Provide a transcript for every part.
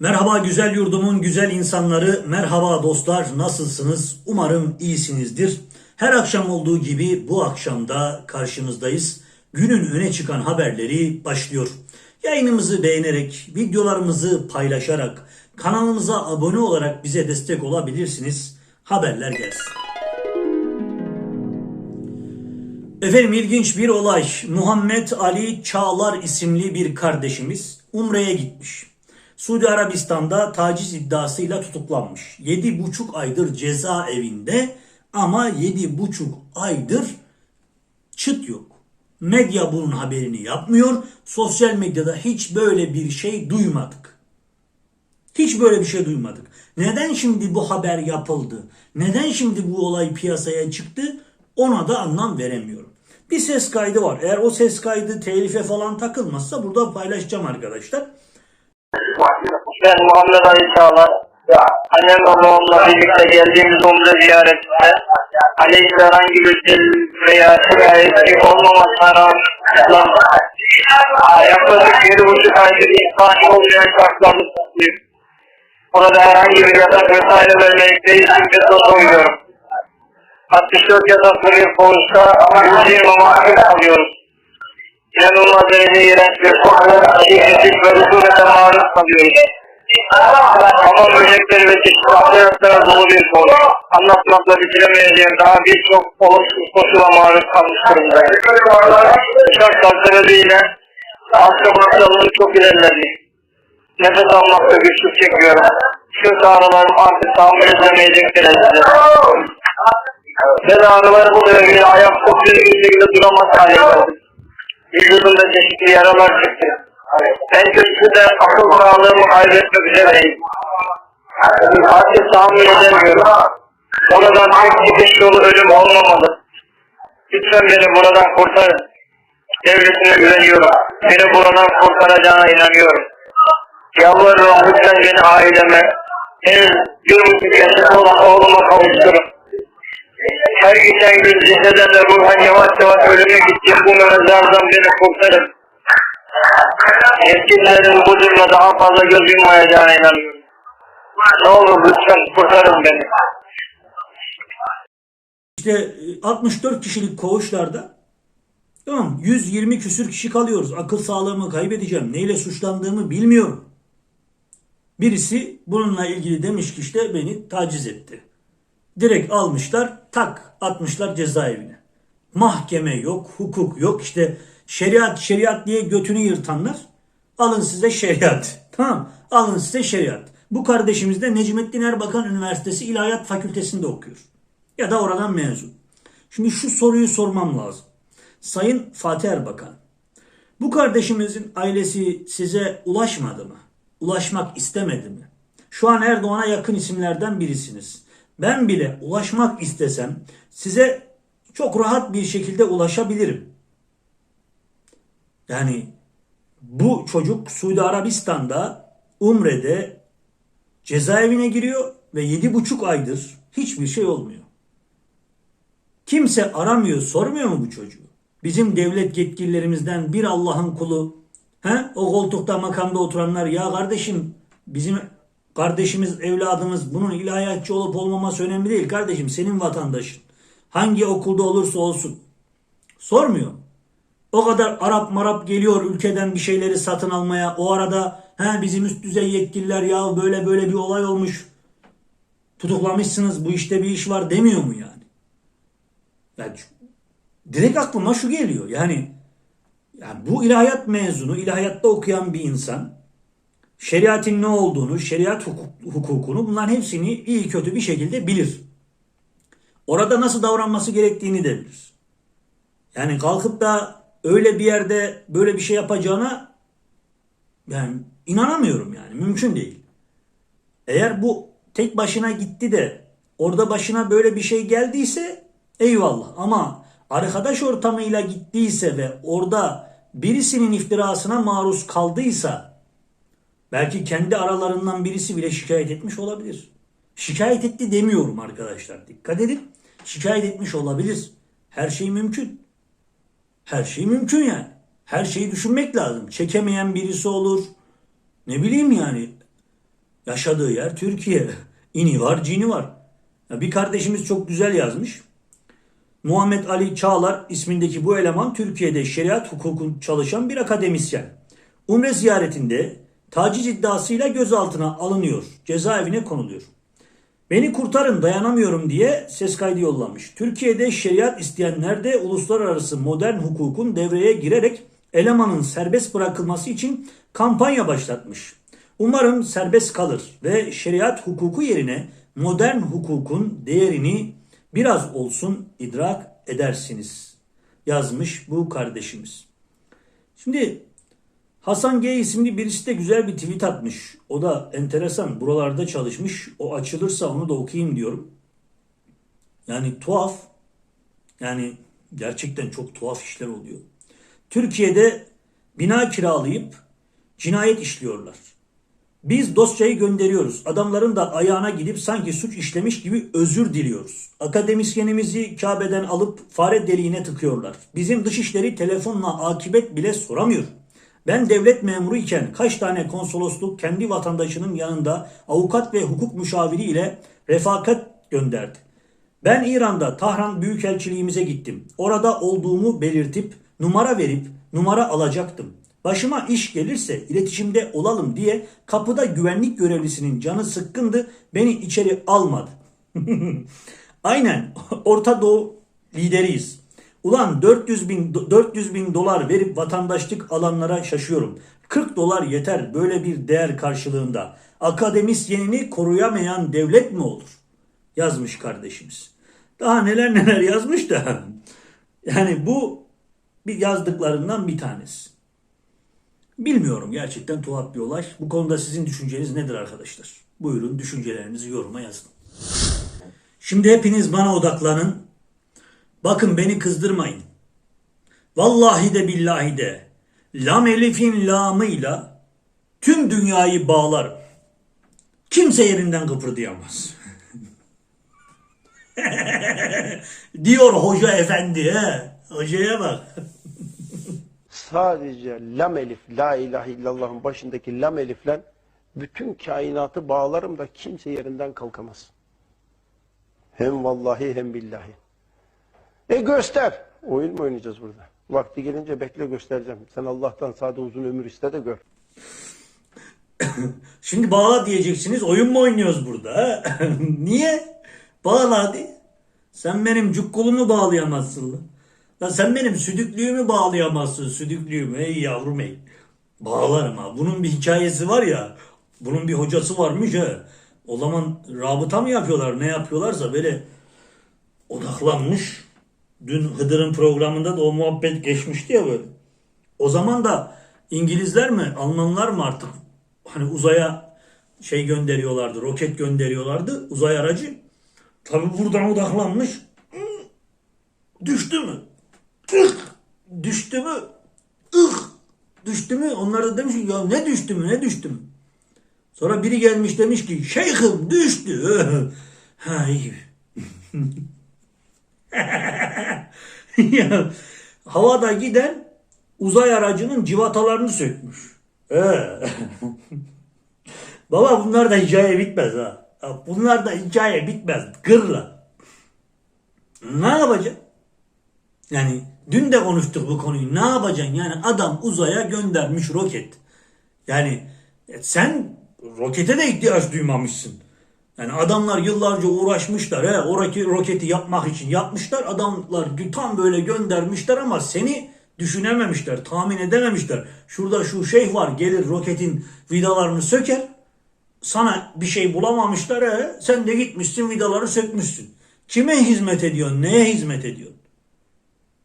Merhaba güzel yurdumun güzel insanları, merhaba dostlar nasılsınız? Umarım iyisinizdir. Her akşam olduğu gibi bu akşamda karşınızdayız. Günün öne çıkan haberleri başlıyor. Yayınımızı beğenerek, videolarımızı paylaşarak, kanalımıza abone olarak bize destek olabilirsiniz. Haberler gelsin. Efendim ilginç bir olay. Muhammed Ali Çağlar isimli bir kardeşimiz Umre'ye gitmiş. Suudi Arabistan'da taciz iddiasıyla tutuklanmış. 7,5 aydır cezaevinde ama 7,5 aydır çıt yok. Medya bunun haberini yapmıyor. Sosyal medyada hiç böyle bir şey duymadık. Hiç böyle bir şey duymadık. Neden şimdi bu haber yapıldı? Neden şimdi bu olay piyasaya çıktı? Ona da anlam veremiyorum. Bir ses kaydı var. Eğer o ses kaydı telife falan takılmazsa burada paylaşacağım arkadaşlar. Ben Muhammed Ali Çağlar. Annem babamla birlikte geldiğimiz umre ziyaretinde aleyhinde herhangi bir delil veya şikayetçi olmamasına rağmen yaklaşık yedi buçuk aydır insani olmayan şartlarda tutukluyum. Burada herhangi bir yatak vesaire vermekte hiçbir söz uyuyorum. 64 yataklı bir koğuşta 120 mahkum kalıyoruz. İnanılmaz derece iğrenç bir kokuda şiddetsiz ve rutubete maruz kalıyoruz. Hamam böcekleri ve çeşitli hastalıklara dolu bir konu. Anlatmakla bitiremeyeceğim daha birçok olumsuz koşula maruz kalmış durumdayım. Şartlar sebebiyle hasta hastalığım çok ilerledi. Nefes almakta güçlük çekiyorum. Sırt ağrılarım artık tahammül edemeyecek derecede. Bel ağrıları bu sebebiyle ayakta düzgün bir şekilde duramaz hale geldim. Vücudumda çeşitli yaralar çıktı. En kötüsü de akıl sağlığımı kaybetmek üzereyim. Artık tahammül edemiyorum. Oradan tek çıkış yolu ölüm olmamalı. Lütfen beni buradan kurtarın. Devletine güveniyorum. Beni buradan kurtaracağına inanıyorum. Yalvarırım lütfen beni aileme, bir buçuk yaşında olan oğluma kavuşturun. Her geçen gün ceseden ve ruhen yavaş yavaş ölüme gittiğim bu mezardan beni kurtarın. Yetkililerin bu durumda daha fazla göz yummayacağına inanıyorum. Ne olur lütfen kurtarın beni. İşte e, 64 kişilik koğuşlarda tamam 120 küsür kişi kalıyoruz. Akıl sağlığımı kaybedeceğim. Neyle suçlandığımı bilmiyorum. Birisi bununla ilgili demiş ki işte beni taciz etti. Direkt almışlar tak atmışlar cezaevine. Mahkeme yok, hukuk yok. İşte şeriat şeriat diye götünü yırtanlar alın size şeriat. Tamam alın size şeriat. Bu kardeşimiz de Necmettin Erbakan Üniversitesi İlahiyat Fakültesinde okuyor. Ya da oradan mezun. Şimdi şu soruyu sormam lazım. Sayın Fatih Erbakan, bu kardeşimizin ailesi size ulaşmadı mı? Ulaşmak istemedi mi? Şu an Erdoğan'a yakın isimlerden birisiniz. Ben bile ulaşmak istesem size çok rahat bir şekilde ulaşabilirim. Yani bu çocuk Suudi Arabistan'da Umre'de cezaevine giriyor ve yedi buçuk aydır hiçbir şey olmuyor. Kimse aramıyor, sormuyor mu bu çocuğu? Bizim devlet yetkililerimizden bir Allah'ın kulu, he? o koltukta makamda oturanlar ya kardeşim bizim kardeşimiz, evladımız bunun ilahiyatçı olup olmaması önemli değil kardeşim senin vatandaşın. Hangi okulda olursa olsun. Sormuyor. O kadar Arap marap geliyor ülkeden bir şeyleri satın almaya. O arada he bizim üst düzey yetkililer ya böyle böyle bir olay olmuş. Tutuklamışsınız bu işte bir iş var demiyor mu yani? Yani direkt aklıma şu geliyor. Yani, yani bu ilahiyat mezunu, ilahiyatta okuyan bir insan şeriatın ne olduğunu, şeriat hukuk, hukukunu bunların hepsini iyi kötü bir şekilde bilir. Orada nasıl davranması gerektiğini de bilir. Yani kalkıp da öyle bir yerde böyle bir şey yapacağına yani inanamıyorum yani mümkün değil. Eğer bu tek başına gitti de orada başına böyle bir şey geldiyse eyvallah ama arkadaş ortamıyla gittiyse ve orada birisinin iftirasına maruz kaldıysa belki kendi aralarından birisi bile şikayet etmiş olabilir. Şikayet etti demiyorum arkadaşlar. Dikkat edin. Şikayet etmiş olabilir. Her şey mümkün. Her şey mümkün yani. Her şeyi düşünmek lazım. Çekemeyen birisi olur. Ne bileyim yani. Yaşadığı yer Türkiye. İni var, cini var. Ya bir kardeşimiz çok güzel yazmış. Muhammed Ali Çağlar ismindeki bu eleman Türkiye'de şeriat hukukun çalışan bir akademisyen. Umre ziyaretinde taciz iddiasıyla gözaltına alınıyor, cezaevine konuluyor. Beni kurtarın dayanamıyorum diye ses kaydı yollamış. Türkiye'de şeriat isteyenler de uluslararası modern hukukun devreye girerek elemanın serbest bırakılması için kampanya başlatmış. Umarım serbest kalır ve şeriat hukuku yerine modern hukukun değerini biraz olsun idrak edersiniz. Yazmış bu kardeşimiz. Şimdi Hasan G isimli birisi de güzel bir tweet atmış. O da enteresan. Buralarda çalışmış. O açılırsa onu da okuyayım diyorum. Yani tuhaf. Yani gerçekten çok tuhaf işler oluyor. Türkiye'de bina kiralayıp cinayet işliyorlar. Biz dosyayı gönderiyoruz. Adamların da ayağına gidip sanki suç işlemiş gibi özür diliyoruz. Akademisyenimizi Kabe'den alıp fare deliğine tıkıyorlar. Bizim dışişleri telefonla akibet bile soramıyor. Ben devlet memuru iken kaç tane konsolosluk kendi vatandaşının yanında avukat ve hukuk müşaviri ile refakat gönderdi. Ben İran'da Tahran Büyükelçiliğimize gittim. Orada olduğumu belirtip numara verip numara alacaktım. Başıma iş gelirse iletişimde olalım diye kapıda güvenlik görevlisinin canı sıkkındı. Beni içeri almadı. Aynen Orta Doğu lideriyiz. Ulan 400 bin, 400 bin dolar verip vatandaşlık alanlara şaşıyorum. 40 dolar yeter böyle bir değer karşılığında. Akademisyenini koruyamayan devlet mi olur? Yazmış kardeşimiz. Daha neler neler yazmış da. Yani bu bir yazdıklarından bir tanesi. Bilmiyorum gerçekten tuhaf bir olay. Bu konuda sizin düşünceniz nedir arkadaşlar? Buyurun düşüncelerinizi yoruma yazın. Şimdi hepiniz bana odaklanın. Bakın beni kızdırmayın. Vallahi de billahi de lam elifin lamıyla tüm dünyayı bağlarım. Kimse yerinden kıpırdayamaz. Diyor hoca efendi he. Hocaya bak. sadece lam elif, la ilahe illallah'ın başındaki lam elifle bütün kainatı bağlarım da kimse yerinden kalkamaz. Hem vallahi hem billahi. E göster. Oyun mu oynayacağız burada? Vakti gelince bekle göstereceğim. Sen Allah'tan sade uzun ömür iste de gör. Şimdi bağla diyeceksiniz. Oyun mu oynuyoruz burada? Niye? Bağla hadi. Sen benim cukkulumu bağlayamazsın lan. Lan sen benim südüklüğümü bağlayamazsın. Südüklüğümü. Ey yavrum ey. Bağlarım ha. Bunun bir hikayesi var ya. Bunun bir hocası varmış ha. O zaman rabıta mı yapıyorlar? Ne yapıyorlarsa böyle odaklanmış. Dün Hıdır'ın programında da o muhabbet geçmişti ya böyle. O zaman da İngilizler mi, Almanlar mı artık hani uzaya şey gönderiyorlardı, roket gönderiyorlardı, uzay aracı. Tabi buradan odaklanmış. Hı, Düştü mü? Ih! Düştü mü? Ih! Düştü mü? Onlar da demiş ki ya ne düştü mü ne düştü mü? Sonra biri gelmiş demiş ki şeyhim düştü. ha iyi. havada giden uzay aracının civatalarını sökmüş. Baba bunlar da hikaye bitmez ha. Bunlar da hikaye bitmez. Gırla. Ne yapacaksın? Yani dün de konuştuk bu konuyu. Ne yapacaksın? Yani adam uzaya göndermiş roket. Yani e, sen rokete de ihtiyaç duymamışsın. Yani adamlar yıllarca uğraşmışlar. He, o roke- roketi yapmak için yapmışlar. Adamlar tam böyle göndermişler ama seni düşünememişler, tahmin edememişler. Şurada şu şeyh var gelir roketin vidalarını söker. Sana bir şey bulamamışlar. He. Sen de gitmişsin vidaları sökmüşsün. Kime hizmet ediyorsun? Neye hizmet ediyorsun?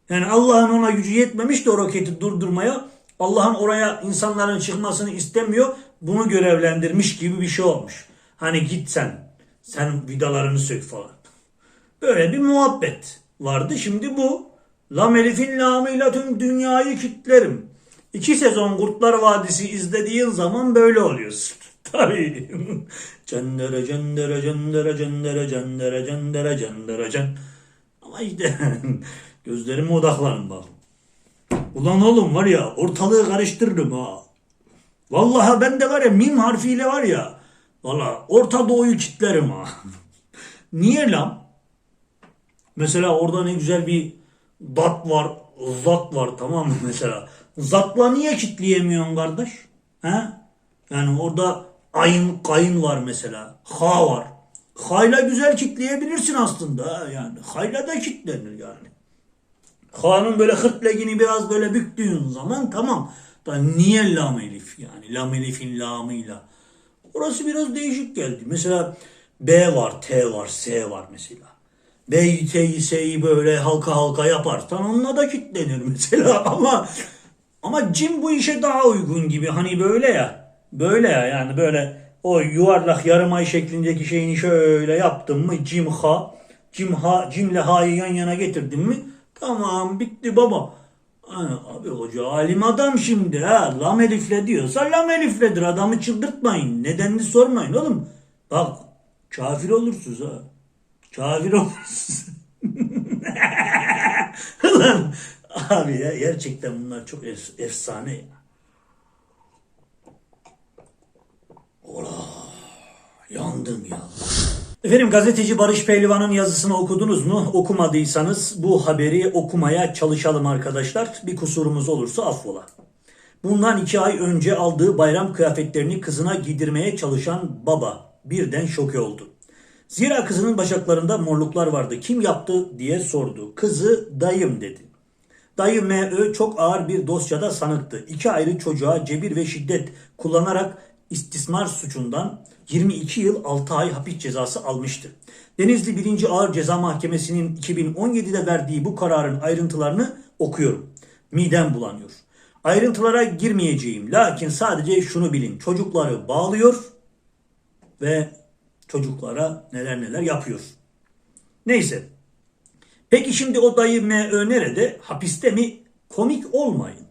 Yani Allah'ın ona gücü yetmemiş de o roketi durdurmaya. Allah'ın oraya insanların çıkmasını istemiyor. Bunu görevlendirmiş gibi bir şey olmuş. Hani git sen. Sen vidalarını sök falan. Böyle bir muhabbet vardı. Şimdi bu Lam Elif'in lamıyla tüm dünyayı kitlerim. İki sezon Kurtlar Vadisi izlediğin zaman böyle oluyorsun. Tabii. Cendere cendere cendere cendere cendere cendere cendere cen. Ama işte gözlerime odaklanın bak. Ulan oğlum var ya ortalığı karıştırırım ha. Vallahi ben de var ya mim harfiyle var ya Valla Orta Doğu'yu kitlerim ha. Niye lan? Mesela orada ne güzel bir dat var, zat var tamam mı mesela? Zatla niye kitleyemiyorsun kardeş? He? Yani orada ayın, kayın var mesela. Ha var. Hayla güzel kitleyebilirsin aslında. Yani hayla da kitlenir yani. Ha'nın böyle hırtlegini biraz böyle büktüğün zaman tamam. Da niye lam elif yani? Lam elifin lamıyla. Orası biraz değişik geldi. Mesela B var, T var, S var mesela. B'yi, T'yi, S'yi böyle halka halka yaparsan onunla da kitlenir mesela ama ama cim bu işe daha uygun gibi. Hani böyle ya. Böyle ya yani böyle o yuvarlak yarım ay şeklindeki şeyini şöyle yaptın mı cim ha cim ha cimle ha'yı yan yana getirdin mi tamam bitti baba. Abi hoca alim adam şimdi ha lam elifle diyorsa lam elifledir adamı çıldırtmayın nedenini sormayın oğlum. Bak kafir olursunuz ha. Kafir olursunuz. Lan abi ya gerçekten bunlar çok ef- efsane. Ola yandım ya. Efendim gazeteci Barış Pehlivan'ın yazısını okudunuz mu? Okumadıysanız bu haberi okumaya çalışalım arkadaşlar. Bir kusurumuz olursa affola. Bundan iki ay önce aldığı bayram kıyafetlerini kızına giydirmeye çalışan baba birden şoke oldu. Zira kızının bacaklarında morluklar vardı. Kim yaptı diye sordu. Kızı dayım dedi. Dayı M.Ö. çok ağır bir dosyada sanıktı. İki ayrı çocuğa cebir ve şiddet kullanarak istismar suçundan 22 yıl 6 ay hapis cezası almıştı. Denizli 1. Ağır Ceza Mahkemesi'nin 2017'de verdiği bu kararın ayrıntılarını okuyorum. Midem bulanıyor. Ayrıntılara girmeyeceğim. Lakin sadece şunu bilin. Çocukları bağlıyor ve çocuklara neler neler yapıyor. Neyse. Peki şimdi o dayı M.Ö. nerede? Hapiste mi? Komik olmayın.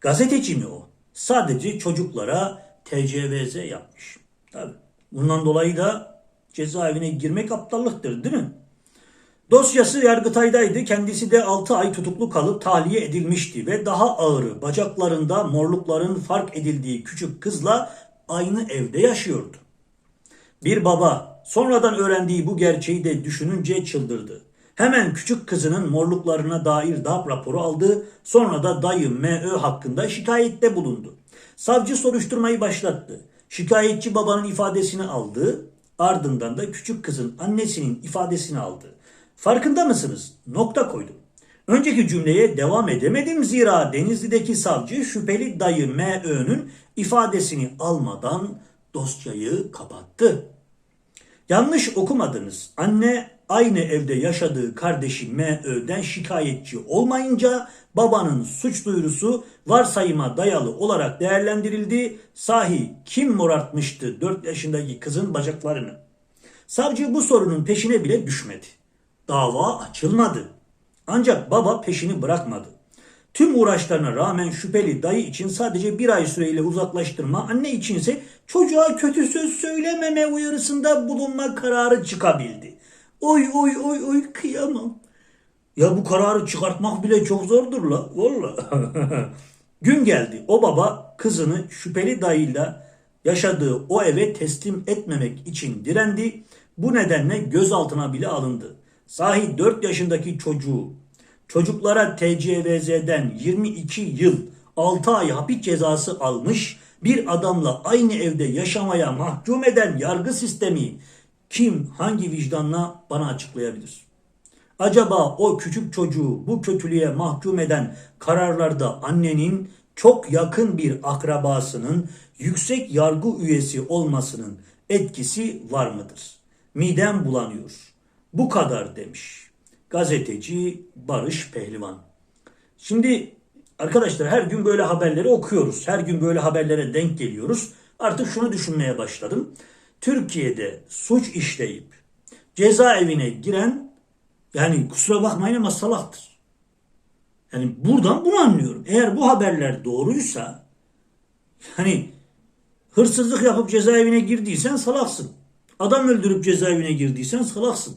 Gazeteci mi o? Sadece çocuklara TCVZ yapmış. Tabii. Bundan dolayı da cezaevine girmek aptallıktır değil mi? Dosyası Yargıtay'daydı. Kendisi de 6 ay tutuklu kalıp tahliye edilmişti ve daha ağırı bacaklarında morlukların fark edildiği küçük kızla aynı evde yaşıyordu. Bir baba sonradan öğrendiği bu gerçeği de düşününce çıldırdı. Hemen küçük kızının morluklarına dair DAP raporu aldı. Sonra da dayı M.Ö. hakkında şikayette bulundu. Savcı soruşturmayı başlattı. Şikayetçi babanın ifadesini aldı. Ardından da küçük kızın annesinin ifadesini aldı. Farkında mısınız? Nokta koydum. Önceki cümleye devam edemedim zira Denizli'deki savcı şüpheli dayı M.Ö.'nün ifadesini almadan dosyayı kapattı. Yanlış okumadınız. Anne aynı evde yaşadığı kardeşi M.Ö.'den şikayetçi olmayınca babanın suç duyurusu varsayıma dayalı olarak değerlendirildi. Sahi kim morartmıştı 4 yaşındaki kızın bacaklarını? Savcı bu sorunun peşine bile düşmedi. Dava açılmadı. Ancak baba peşini bırakmadı. Tüm uğraşlarına rağmen şüpheli dayı için sadece bir ay süreyle uzaklaştırma, anne içinse çocuğa kötü söz söylememe uyarısında bulunma kararı çıkabildi. Oy oy oy oy kıyamam. Ya bu kararı çıkartmak bile çok zordur la. Valla. Gün geldi. O baba kızını şüpheli dayıyla yaşadığı o eve teslim etmemek için direndi. Bu nedenle gözaltına bile alındı. Sahi 4 yaşındaki çocuğu çocuklara TCVZ'den 22 yıl 6 ay hapis cezası almış bir adamla aynı evde yaşamaya mahkum eden yargı sistemi kim hangi vicdanla bana açıklayabilir? Acaba o küçük çocuğu bu kötülüğe mahkum eden kararlarda annenin çok yakın bir akrabasının yüksek yargı üyesi olmasının etkisi var mıdır? Midem bulanıyor. Bu kadar demiş. Gazeteci Barış Pehlivan. Şimdi arkadaşlar her gün böyle haberleri okuyoruz. Her gün böyle haberlere denk geliyoruz. Artık şunu düşünmeye başladım. Türkiye'de suç işleyip cezaevine giren yani kusura bakmayın ama salaktır. Yani buradan bunu anlıyorum. Eğer bu haberler doğruysa hani hırsızlık yapıp cezaevine girdiysen salaksın. Adam öldürüp cezaevine girdiysen salaksın.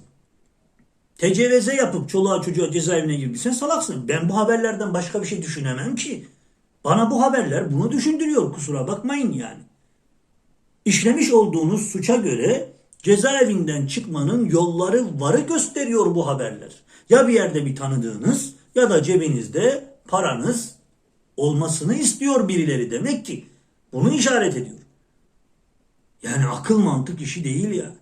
TCVZ yapıp çoluğa çocuğa cezaevine girdiysen salaksın. Ben bu haberlerden başka bir şey düşünemem ki. Bana bu haberler bunu düşündürüyor kusura bakmayın yani. İşlemiş olduğunuz suça göre cezaevinden çıkmanın yolları varı gösteriyor bu haberler. Ya bir yerde bir tanıdığınız ya da cebinizde paranız olmasını istiyor birileri demek ki. Bunu işaret ediyor. Yani akıl mantık işi değil ya.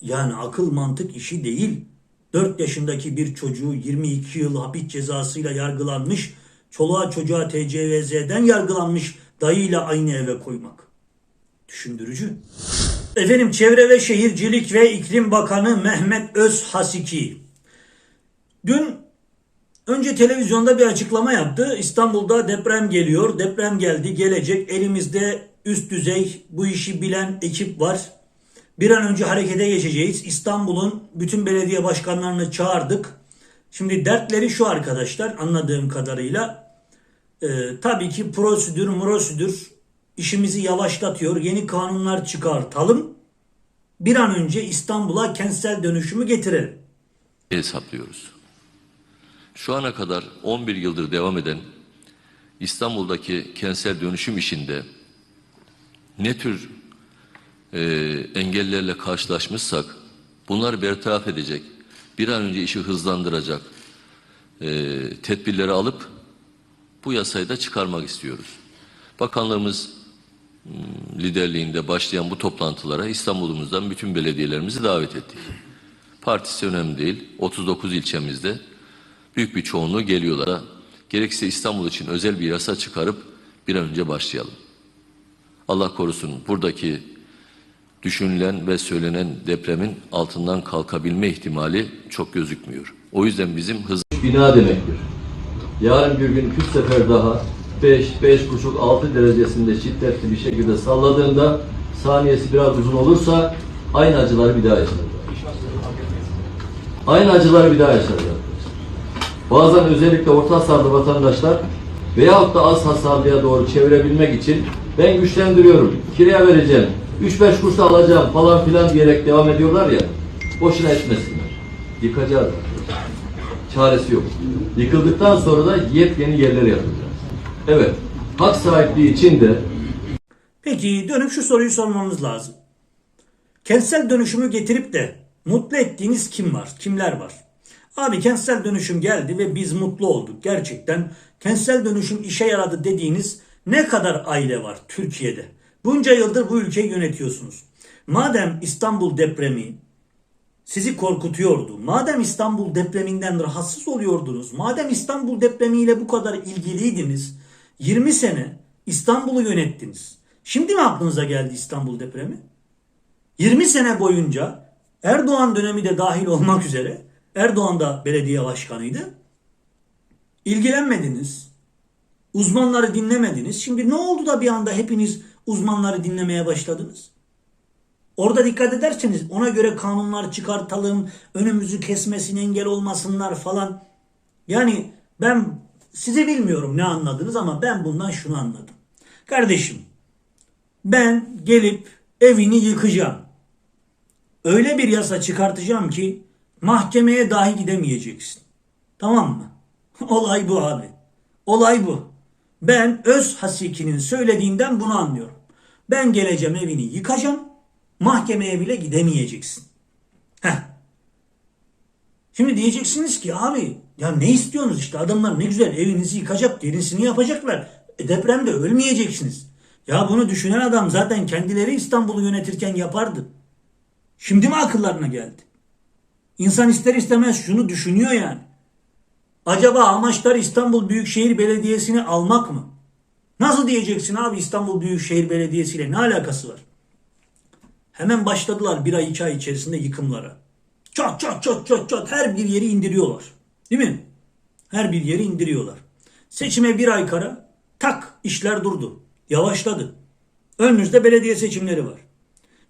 Yani akıl mantık işi değil. 4 yaşındaki bir çocuğu 22 yıl hapis cezasıyla yargılanmış, çoluğa çocuğa TCVZ'den yargılanmış dayıyla aynı eve koymak. Düşündürücü. Efendim Çevre ve Şehircilik ve İklim Bakanı Mehmet Özhasiki. Dün önce televizyonda bir açıklama yaptı. İstanbul'da deprem geliyor. Deprem geldi, gelecek. Elimizde üst düzey bu işi bilen ekip var. Bir an önce harekete geçeceğiz. İstanbul'un bütün belediye başkanlarını çağırdık. Şimdi dertleri şu arkadaşlar anladığım kadarıyla. Ee, tabii ki prosedür, prosedür işimizi yavaşlatıyor. Yeni kanunlar çıkartalım. Bir an önce İstanbul'a kentsel dönüşümü getirelim. hesaplıyoruz. Şu ana kadar 11 yıldır devam eden İstanbul'daki kentsel dönüşüm işinde ne tür e, engellerle karşılaşmışsak bunları bertaraf edecek, bir an önce işi hızlandıracak e, tedbirleri alıp bu yasayı da çıkarmak istiyoruz. Bakanlığımız liderliğinde başlayan bu toplantılara İstanbul'umuzdan bütün belediyelerimizi davet ettik. Partisi önemli değil. 39 ilçemizde büyük bir çoğunluğu geliyorlar. Gerekse İstanbul için özel bir yasa çıkarıp bir an önce başlayalım. Allah korusun buradaki düşünülen ve söylenen depremin altından kalkabilme ihtimali çok gözükmüyor. O yüzden bizim hız bina demektir. Yarın bir gün üç sefer daha 5, beş buçuk, 6 derecesinde şiddetli bir şekilde salladığında saniyesi biraz uzun olursa aynı acıları bir daha yaşarlar. Aynı acıları bir daha yaşarlar. Bazen özellikle orta hasarlı vatandaşlar veyahut da az hasarlıya doğru çevirebilmek için ben güçlendiriyorum, kiraya vereceğim, 3-5 kuruş alacağım falan filan diyerek devam ediyorlar ya, boşuna etmesinler. Yıkacağız. Çaresi yok. Yıkıldıktan sonra da yepyeni yerler yapacağız. Evet, hak sahipliği için de Peki dönüp şu soruyu sormamız lazım. Kentsel dönüşümü getirip de mutlu ettiğiniz kim var? Kimler var? Abi kentsel dönüşüm geldi ve biz mutlu olduk. Gerçekten kentsel dönüşüm işe yaradı dediğiniz ne kadar aile var Türkiye'de? Bunca yıldır bu ülkeyi yönetiyorsunuz. Madem İstanbul depremi sizi korkutuyordu. Madem İstanbul depreminden rahatsız oluyordunuz, madem İstanbul depremiyle bu kadar ilgiliydiniz, 20 sene İstanbul'u yönettiniz. Şimdi mi aklınıza geldi İstanbul depremi? 20 sene boyunca Erdoğan dönemi de dahil olmak üzere Erdoğan da belediye başkanıydı. İlgilenmediniz. Uzmanları dinlemediniz. Şimdi ne oldu da bir anda hepiniz uzmanları dinlemeye başladınız? Orada dikkat ederseniz ona göre kanunlar çıkartalım, önümüzü kesmesin, engel olmasınlar falan. Yani ben sizi bilmiyorum ne anladınız ama ben bundan şunu anladım. Kardeşim ben gelip evini yıkacağım. Öyle bir yasa çıkartacağım ki mahkemeye dahi gidemeyeceksin. Tamam mı? Olay bu abi. Olay bu. Ben öz hasikinin söylediğinden bunu anlıyorum. Ben geleceğim evini yıkacağım. Mahkemeye bile gidemeyeceksin. Heh. Şimdi diyeceksiniz ki abi ya ne istiyorsunuz işte adamlar ne güzel evinizi yıkacak gerisini yapacaklar. E, depremde ölmeyeceksiniz. Ya bunu düşünen adam zaten kendileri İstanbul'u yönetirken yapardı. Şimdi mi akıllarına geldi? İnsan ister istemez şunu düşünüyor yani. Acaba amaçlar İstanbul Büyükşehir Belediyesi'ni almak mı? Nasıl diyeceksin abi İstanbul Büyükşehir Belediyesi ile ne alakası var? Hemen başladılar bir ay iki ay içerisinde yıkımlara. Çat çat çat çat çat her bir yeri indiriyorlar. Değil mi? Her bir yeri indiriyorlar. Seçime bir ay kara tak işler durdu. Yavaşladı. Önümüzde belediye seçimleri var.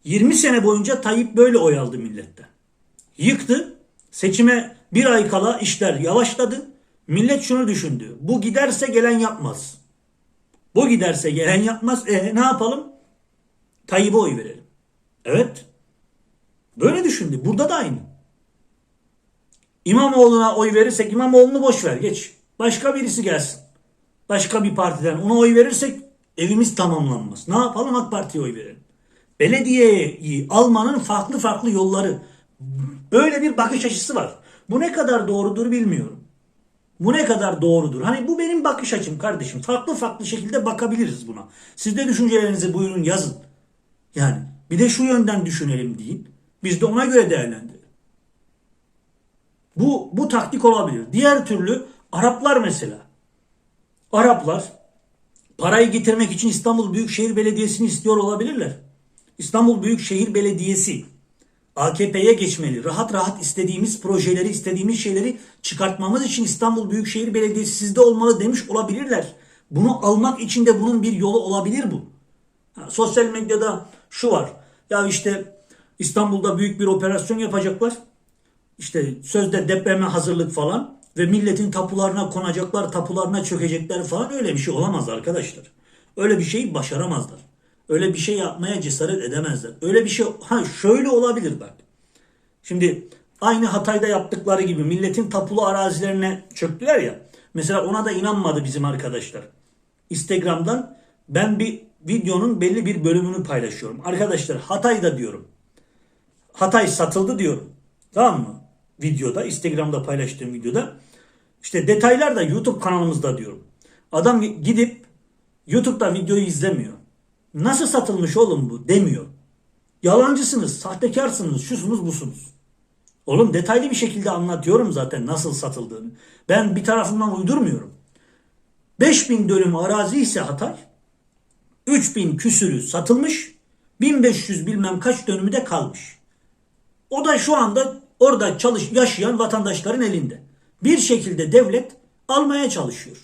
20 sene boyunca Tayyip böyle oy aldı milletten. Yıktı. Seçime bir ay kala işler yavaşladı. Millet şunu düşündü. Bu giderse gelen yapmaz. Bu giderse gelen yapmaz. E ne yapalım? Tayyip'e oy verelim. Evet. Böyle düşündü. Burada da aynı. İmamoğlu'na oy verirsek İmamoğlu'nu boş ver geç. Başka birisi gelsin. Başka bir partiden ona oy verirsek evimiz tamamlanmaz. Ne yapalım AK Parti'ye oy verelim. Belediyeyi almanın farklı farklı yolları. Böyle bir bakış açısı var. Bu ne kadar doğrudur bilmiyorum. Bu ne kadar doğrudur? Hani bu benim bakış açım kardeşim. Farklı farklı şekilde bakabiliriz buna. Siz de düşüncelerinizi buyurun yazın. Yani bir de şu yönden düşünelim deyin. Biz de ona göre değerlendirelim. Bu, bu taktik olabilir. Diğer türlü Araplar mesela. Araplar parayı getirmek için İstanbul Büyükşehir Belediyesi'ni istiyor olabilirler. İstanbul Büyükşehir Belediyesi AKP'ye geçmeli. Rahat rahat istediğimiz projeleri, istediğimiz şeyleri çıkartmamız için İstanbul Büyükşehir Belediyesi sizde olmalı demiş olabilirler. Bunu almak için de bunun bir yolu olabilir bu. Ha, sosyal medyada şu var. Ya işte İstanbul'da büyük bir operasyon yapacaklar. İşte sözde depreme hazırlık falan ve milletin tapularına konacaklar, tapularına çökecekler falan öyle bir şey olamaz arkadaşlar. Öyle bir şeyi başaramazlar. Öyle bir şey yapmaya cesaret edemezler. Öyle bir şey ha şöyle olabilir bak. Şimdi aynı Hatay'da yaptıkları gibi milletin tapulu arazilerine çöktüler ya. Mesela ona da inanmadı bizim arkadaşlar. Instagram'dan ben bir videonun belli bir bölümünü paylaşıyorum. Arkadaşlar Hatay'da diyorum. Hatay satıldı diyorum. Tamam mı? Videoda, Instagram'da paylaştığım videoda. İşte detaylar da YouTube kanalımızda diyorum. Adam gidip YouTube'da videoyu izlemiyor. Nasıl satılmış oğlum bu demiyor. Yalancısınız, sahtekarsınız, şusunuz busunuz. Oğlum detaylı bir şekilde anlatıyorum zaten nasıl satıldığını. Ben bir tarafından uydurmuyorum. 5000 dönüm arazi ise Hatay, 3000 küsürü satılmış, 1500 bilmem kaç dönümü de kalmış. O da şu anda orada çalış yaşayan vatandaşların elinde. Bir şekilde devlet almaya çalışıyor.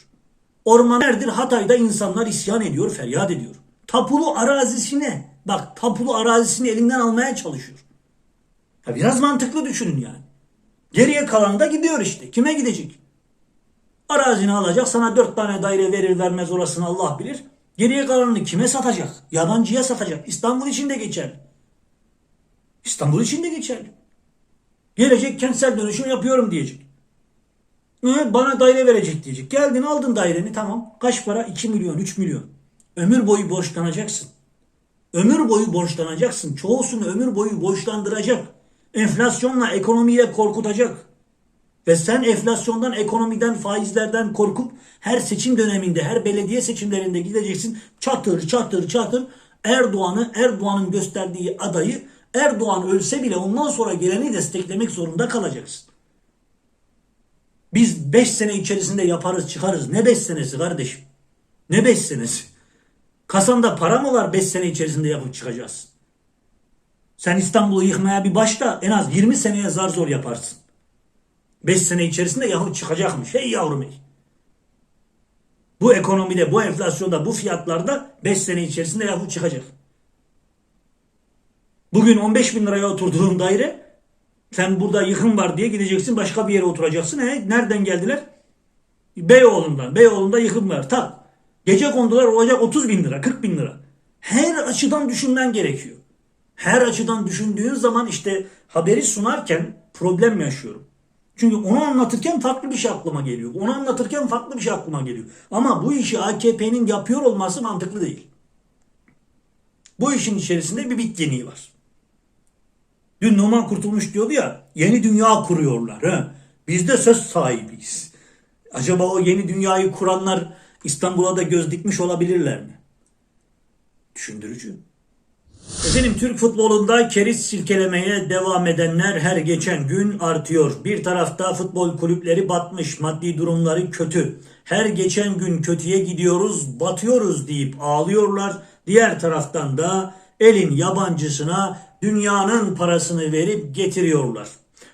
Orman neredir? Hatay'da insanlar isyan ediyor, feryat ediyor. Tapulu arazisine, bak tapulu arazisini elinden almaya çalışıyor. Ya biraz mantıklı düşünün yani. Geriye kalan da gidiyor işte. Kime gidecek? Arazini alacak, sana dört tane daire verir vermez orasını Allah bilir. Geriye kalanını kime satacak? Yabancıya satacak. İstanbul için de geçerli. İstanbul için de geçerli. Gelecek kentsel dönüşüm yapıyorum diyecek. Bana daire verecek diyecek. Geldin aldın daireni tamam. Kaç para? 2 milyon, 3 milyon. Ömür boyu borçlanacaksın. Ömür boyu borçlanacaksın. Çoğusunu ömür boyu borçlandıracak. Enflasyonla ekonomiyle korkutacak. Ve sen enflasyondan, ekonomiden, faizlerden korkup her seçim döneminde, her belediye seçimlerinde gideceksin. Çatır çatır çatır Erdoğan'ı, Erdoğan'ın gösterdiği adayı Erdoğan ölse bile ondan sonra geleni desteklemek zorunda kalacaksın. Biz 5 sene içerisinde yaparız çıkarız. Ne 5 senesi kardeşim? Ne 5 senesi? Kasanda para mı var 5 sene içerisinde yapıp çıkacağız? Sen İstanbul'u yıkmaya bir başla en az 20 seneye zar zor yaparsın. 5 sene içerisinde yapıp çıkacakmış. Hey yavrum hey. Bu ekonomide, bu enflasyonda, bu fiyatlarda 5 sene içerisinde yapıp çıkacak. Bugün 15 bin liraya oturduğun daire sen burada yıkım var diye gideceksin başka bir yere oturacaksın. He, nereden geldiler? Beyoğlu'ndan. Beyoğlu'nda yıkım var. Tak. Gece kondular olacak 30 bin lira, 40 bin lira. Her açıdan düşünmen gerekiyor. Her açıdan düşündüğün zaman işte haberi sunarken problem yaşıyorum. Çünkü onu anlatırken farklı bir şey aklıma geliyor. Onu anlatırken farklı bir şey aklıma geliyor. Ama bu işi AKP'nin yapıyor olması mantıklı değil. Bu işin içerisinde bir bitkinliği var. Dün Numan Kurtulmuş diyordu ya yeni dünya kuruyorlar. He? Biz de söz sahibiyiz. Acaba o yeni dünyayı kuranlar İstanbul'a da göz dikmiş olabilirler mi? Düşündürücü. Efendim Türk futbolunda keriz silkelemeye devam edenler her geçen gün artıyor. Bir tarafta futbol kulüpleri batmış, maddi durumları kötü. Her geçen gün kötüye gidiyoruz, batıyoruz deyip ağlıyorlar. Diğer taraftan da elin yabancısına dünyanın parasını verip getiriyorlar.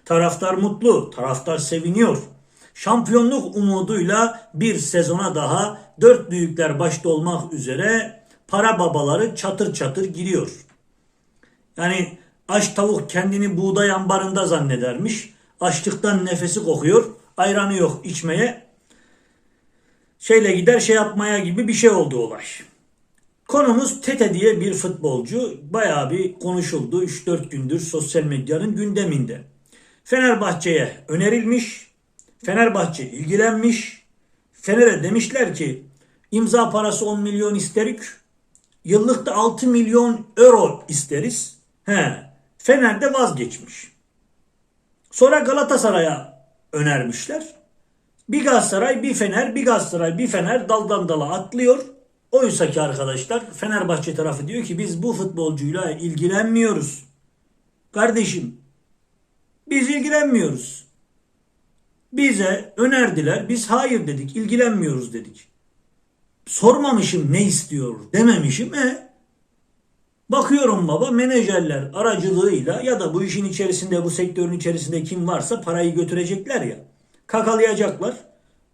Taraftar mutlu, taraftar seviniyor. Şampiyonluk umuduyla bir sezona daha dört büyükler başta olmak üzere para babaları çatır çatır giriyor. Yani aç tavuk kendini buğday ambarında zannedermiş. Açlıktan nefesi kokuyor. Ayranı yok içmeye. Şeyle gider şey yapmaya gibi bir şey oldu olay. Konumuz Tete diye bir futbolcu. Bayağı bir konuşuldu. 3-4 gündür sosyal medyanın gündeminde. Fenerbahçe'ye önerilmiş. Fenerbahçe ilgilenmiş. Fener'e demişler ki imza parası 10 milyon isterik. Yıllıkta 6 milyon euro isteriz. He. Fener de vazgeçmiş. Sonra Galatasaray'a önermişler. Bir Galatasaray, bir Fener, bir Galatasaray, bir Fener daldan dala atlıyor. Oysa ki arkadaşlar Fenerbahçe tarafı diyor ki biz bu futbolcuyla ilgilenmiyoruz. Kardeşim biz ilgilenmiyoruz. Bize önerdiler. Biz hayır dedik. ilgilenmiyoruz dedik. Sormamışım ne istiyor dememişim. E Bakıyorum baba menajerler aracılığıyla ya da bu işin içerisinde bu sektörün içerisinde kim varsa parayı götürecekler ya. Kakalayacaklar.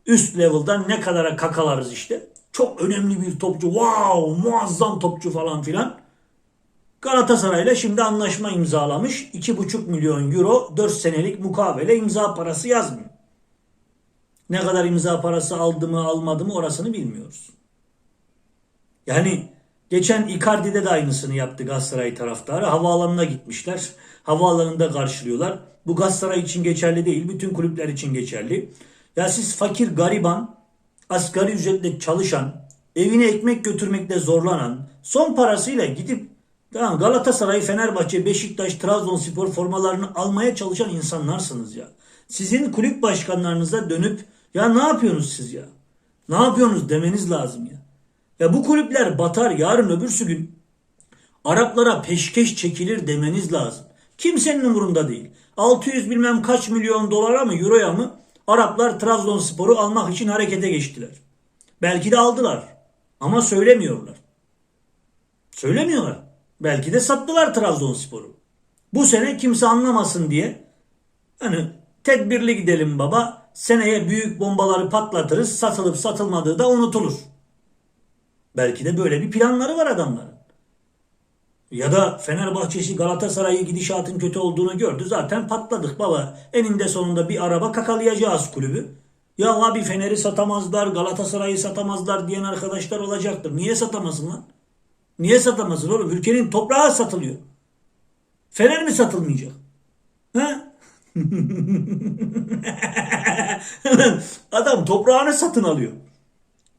Üst level'dan ne kadara kakalarız işte. Çok önemli bir topçu. Wow muazzam topçu falan filan. Galatasaray'la şimdi anlaşma imzalamış. 2,5 milyon euro 4 senelik mukavele imza parası yazmıyor. Ne kadar imza parası aldı mı almadı mı orasını bilmiyoruz. Yani geçen Icardi'de de aynısını yaptı Galatasaray taraftarı. Havaalanına gitmişler. Havaalanında karşılıyorlar. Bu Galatasaray için geçerli değil. Bütün kulüpler için geçerli. Ya siz fakir gariban, asgari ücretle çalışan, evine ekmek götürmekte zorlanan, son parasıyla gidip tamam Galatasaray, Fenerbahçe, Beşiktaş, Trabzonspor formalarını almaya çalışan insanlarsınız ya. Sizin kulüp başkanlarınıza dönüp ya ne yapıyorsunuz siz ya? Ne yapıyorsunuz demeniz lazım ya. Ya bu kulüpler batar yarın öbürsü gün Araplara peşkeş çekilir demeniz lazım. Kimsenin umurunda değil. 600 bilmem kaç milyon dolara mı euroya mı Araplar Trabzonspor'u almak için harekete geçtiler. Belki de aldılar. Ama söylemiyorlar. Söylemiyorlar. Belki de sattılar Trabzonspor'u. Bu sene kimse anlamasın diye hani tedbirli gidelim baba. Seneye büyük bombaları patlatırız. Satılıp satılmadığı da unutulur. Belki de böyle bir planları var adamların. Ya da Fenerbahçesi Galatasaray'ı gidişatın kötü olduğunu gördü. Zaten patladık baba. Eninde sonunda bir araba kakalayacağız kulübü. Ya abi Fener'i satamazlar, Galatasaray'ı satamazlar diyen arkadaşlar olacaktır. Niye satamasın lan? Niye satamasın oğlum? Ülkenin toprağı satılıyor. Fener mi satılmayacak? Ha? Adam toprağını satın alıyor.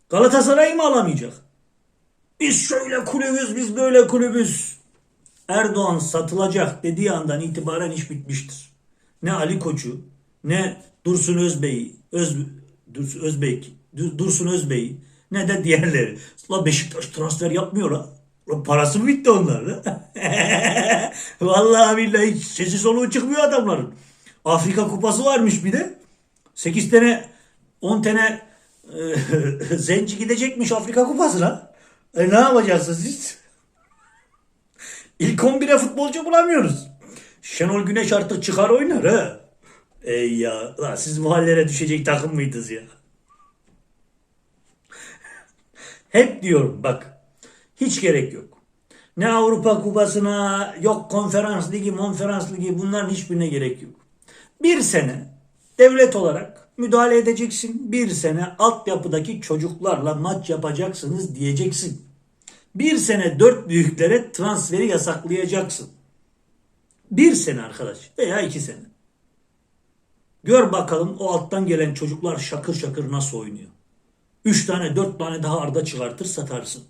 Galatasaray'ı mı alamayacak? Biz şöyle kulübüz, biz böyle kulübüz. Erdoğan satılacak dediği andan itibaren iş bitmiştir. Ne Ali Koç'u, ne Dursun Özbey'i, Öz, Dursun Özbey, Dursun Özbey'i, ne de diğerleri. La Beşiktaş transfer yapmıyor ha. Parası mı bitti onlar? Vallahi billahi hiç sesi soluğu çıkmıyor adamların. Afrika kupası varmış bir de. 8 tane 10 tane e, zenci gidecekmiş Afrika kupasına. E ne yapacaksınız siz? İlk 11'e futbolcu bulamıyoruz. Şenol Güneş artık çıkar oynar ha. Ey ya lan siz bu hallere düşecek takım mıydınız ya? Hep diyorum bak hiç gerek yok. Ne Avrupa Kupası'na yok konferans ligi, konferans ligi bunların hiçbirine gerek yok. Bir sene devlet olarak müdahale edeceksin. Bir sene altyapıdaki çocuklarla maç yapacaksınız diyeceksin. Bir sene dört büyüklere transferi yasaklayacaksın. Bir sene arkadaş veya iki sene. Gör bakalım o alttan gelen çocuklar şakır şakır nasıl oynuyor. Üç tane dört tane daha arda çıkartır satarsın.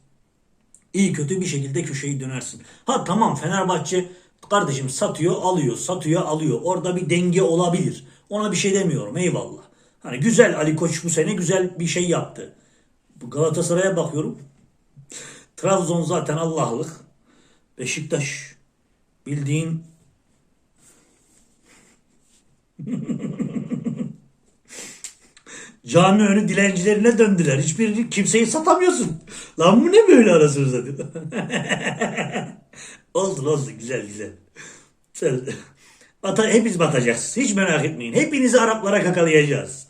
İyi kötü bir şekilde köşeyi dönersin. Ha tamam Fenerbahçe kardeşim satıyor alıyor satıyor alıyor. Orada bir denge olabilir. Ona bir şey demiyorum eyvallah. Hani güzel Ali Koç bu sene güzel bir şey yaptı. Galatasaray'a bakıyorum. Trabzon zaten Allah'lık. Beşiktaş bildiğin cami önü dilencilerine döndüler. Hiçbir kimseyi satamıyorsun. Lan bu ne böyle arasını satıyor. olsun olsun güzel güzel. Sen, Ata, hepiniz batacaksınız. Hiç merak etmeyin. Hepinizi Araplara kakalayacağız.